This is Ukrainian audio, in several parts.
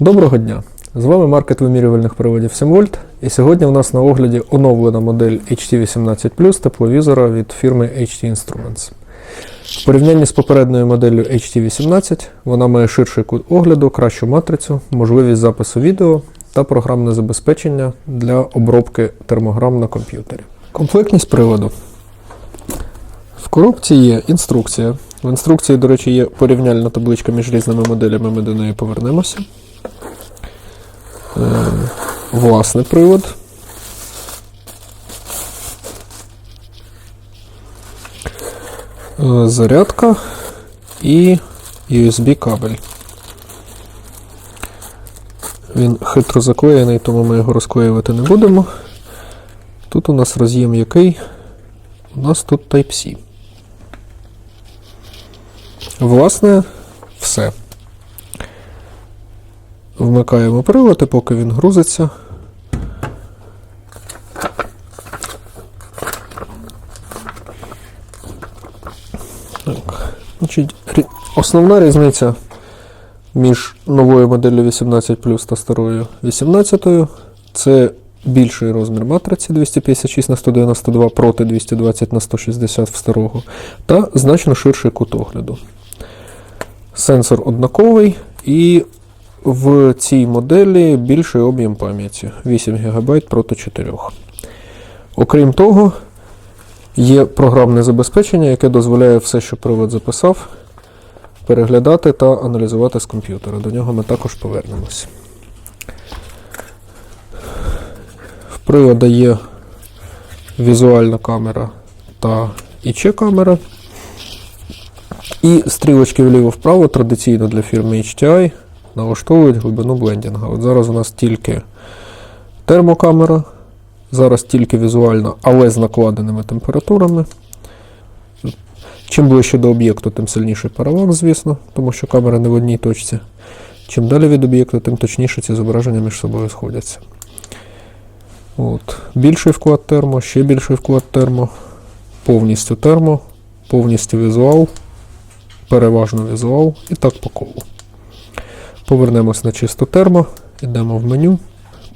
Доброго дня! З вами маркет вимірювальних приводів 7 вольт. І сьогодні у нас на огляді оновлена модель HT18 тепловізора від фірми HT Instruments. В порівнянні з попередньою моделлю HT18 вона має ширший кут огляду, кращу матрицю, можливість запису відео та програмне забезпечення для обробки термограм на комп'ютері. Комплектність приладу. В коробці є інструкція. В інструкції, до речі, є порівняльна табличка між різними моделями, ми до неї повернемося. Е, Власний привод. Е, Зарядка і USB кабель. Він хитро заклеєний, тому ми його розклеювати не будемо. Тут у нас роз'єм який? У нас тут Type-C. Власне, все. Вмикаємо прилад, поки він грузиться. Так. Значить, основна різниця між новою моделлю 18 та старою 18 це більший розмір матриці 256 на 192 проти 220 на 160 в старого, та значно ширший кут огляду. Сенсор однаковий і в цій моделі більший об'єм пам'яті 8 ГБ проти 4. Окрім того, є програмне забезпечення, яке дозволяє все, що привод записав, переглядати та аналізувати з комп'ютера. До нього ми також повернемось. В привода є візуальна камера та ІЧ камера. І стрілочки вліво-вправо традиційно для фірми HTI налаштовують глибину блендінга. От зараз у нас тільки термокамера, зараз тільки візуальна, але з накладеними температурами. Чим ближче до об'єкту, тим сильніший паралакс, звісно, тому що камера не в одній точці. Чим далі від об'єкту, тим точніше ці зображення між собою сходяться. От. Більший вклад термо, ще більший вклад термо, повністю термо, повністю візуал, переважно візуал і так по колу. Повернемось на чисто термо, йдемо в меню,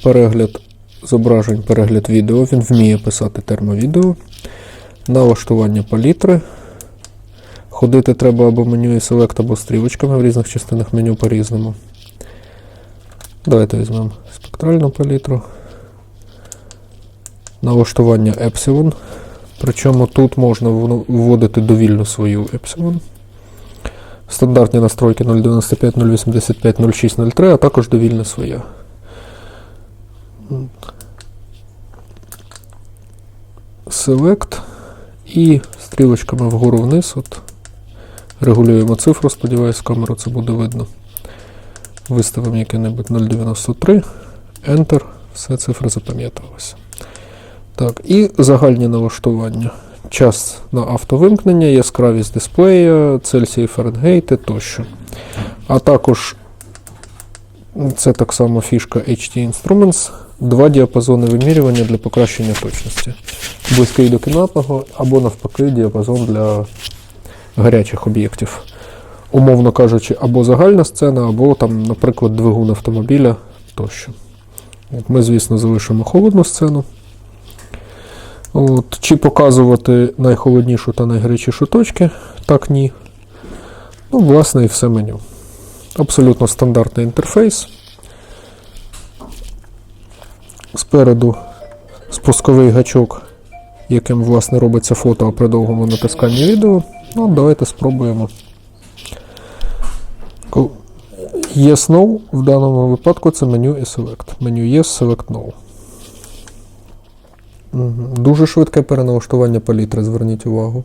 перегляд зображень, перегляд відео. Він вміє писати термовідео, налаштування палітри. Ходити треба або меню і Select, або стрілочками в різних частинах меню по-різному. Давайте візьмемо спектральну палітру. Налаштування Epsilon. Причому тут можна вводити довільну свою Epsilon. Стандартні настройки 095, 085, 06, 03, а також довільне своє. Select і стрілочками вгору вниз. От. Регулюємо цифру, сподіваюсь, камеру це буде видно. Виставимо яке-небудь 0,93, Enter, все цифри запам'яталися. Так, і загальні налаштування. Час на автовимкнення, яскравість дисплея, Цельсії Фаренгейти тощо. А також це так само фішка HT Instruments, два діапазони вимірювання для покращення точності. Близький до кімнатного або навпаки діапазон для гарячих об'єктів. Умовно кажучи, або загальна сцена, або там, наприклад, двигун автомобіля тощо. Ми, звісно, залишимо холодну сцену. От, чи показувати найхолоднішу та найгарячішу точки? Так, ні. Ну, власне, і все меню. Абсолютно стандартний інтерфейс. Спереду спусковий гачок, яким, власне, робиться фото при довгому натисканні відео. Ну, давайте спробуємо. Yes No в даному випадку це меню і Select. Меню Yes, Select No. Дуже швидке переналаштування палітри, зверніть увагу.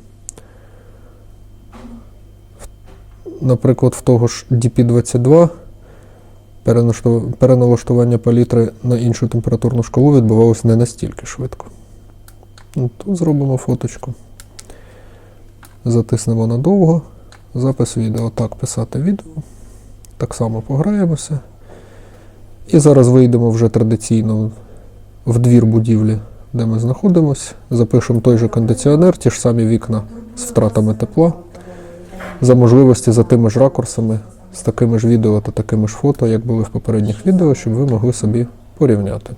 Наприклад, в того ж DP22 переналаштування палітри на іншу температурну шкалу відбувалося не настільки швидко. Ну, Тут зробимо фоточку. Затиснемо надовго. Запис відео. Так, писати відео. Так само пограємося. І зараз вийдемо вже традиційно в двір будівлі, де ми знаходимося. Запишемо той же кондиціонер, ті ж самі вікна з втратами тепла. За можливості за тими ж ракурсами з такими ж відео та такими ж фото, як були в попередніх відео, щоб ви могли собі порівняти.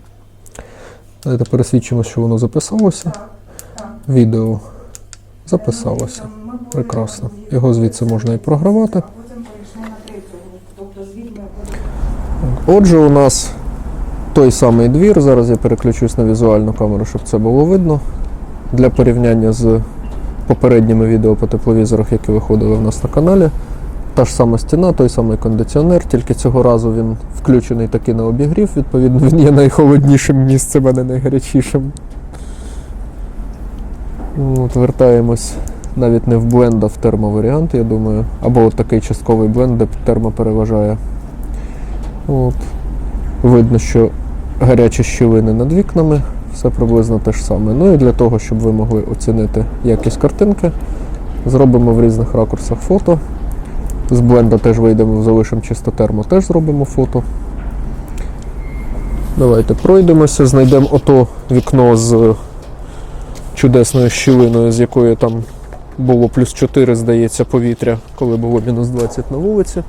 Давайте пересвідчимо, що воно записалося. Відео записалося. Прекрасно. Його звідси можна і програвати. Отже, у нас той самий двір. Зараз я переключусь на візуальну камеру, щоб це було видно. Для порівняння з попередніми відео по тепловізорах, які виходили в нас на каналі. Та ж сама стіна, той самий кондиціонер, тільки цього разу він включений таки на обігрів, відповідно, він є найхолоднішим місцем, а не найгарячішим. От, вертаємось навіть не в бленд, а в термоваріант, я думаю. Або от такий частковий бленд, де термо переважає. От. Видно, що гарячі щілини над вікнами, все приблизно те ж саме. Ну і для того, щоб ви могли оцінити якість картинки, зробимо в різних ракурсах фото. З бленда теж вийдемо, залишимо чисто термо, теж зробимо фото. Давайте пройдемося, знайдемо ото вікно з чудесною щілиною, з якої там було плюс 4, здається, повітря, коли було мінус 20 на вулиці.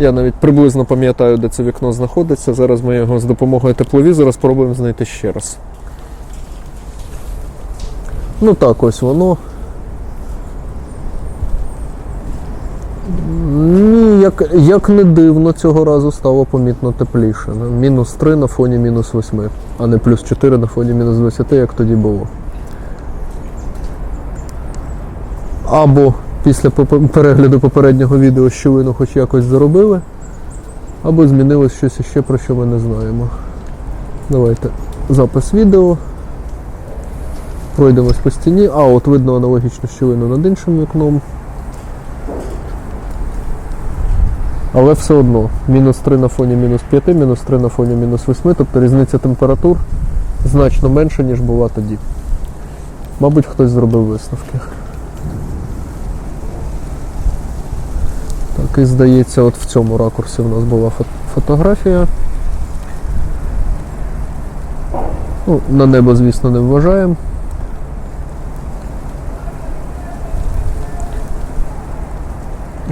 Я навіть приблизно пам'ятаю, де це вікно знаходиться. Зараз ми його з допомогою тепловізора спробуємо знайти ще раз. Ну так, ось воно. Ні, як, як не дивно, цього разу стало помітно тепліше. Ну, Мінус 3 на фоні мінус 8, а не плюс 4 на фоні мінус 20, як тоді було. Або після перегляду попереднього відео щілину хоч якось заробили, або змінилось щось іще, про що ми не знаємо. Давайте запис відео. Пройдемось по стіні. А, от видно аналогічну щілину над іншим вікном. Але все одно, мінус 3 на фоні мінус 5, мінус 3 на фоні мінус 8, тобто різниця температур значно менша, ніж була тоді. Мабуть, хтось зробив висновки. Так, здається, от в цьому ракурсі в нас була фотографія. Ну, на небо, звісно, не вважаємо.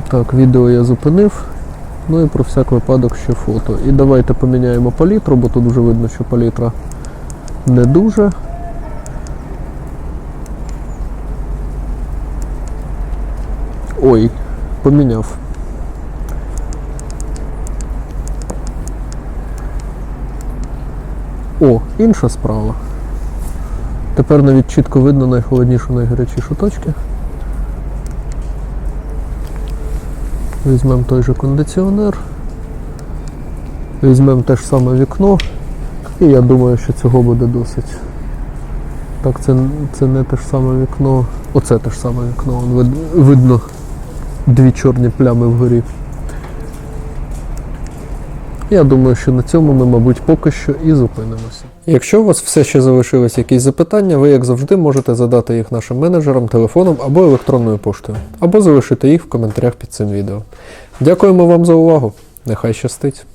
Так, відео я зупинив. Ну і про всяк випадок ще фото. І давайте поміняємо палітру, бо тут вже видно, що палітра не дуже. Ой, поміняв. О, інша справа. Тепер навіть чітко видно найхолоднішу, найгарячішу точки. Візьмемо той же кондиціонер. Візьмемо те ж саме вікно. І я думаю, що цього буде досить. Так, це, це не те ж саме вікно. Оце те ж саме вікно. Видно дві чорні плями вгорі. Я думаю, що на цьому ми, мабуть, поки що і зупинимося. Якщо у вас все ще залишились якісь запитання, ви, як завжди, можете задати їх нашим менеджерам телефоном або електронною поштою, або залишити їх в коментарях під цим відео. Дякуємо вам за увагу. Нехай щастить!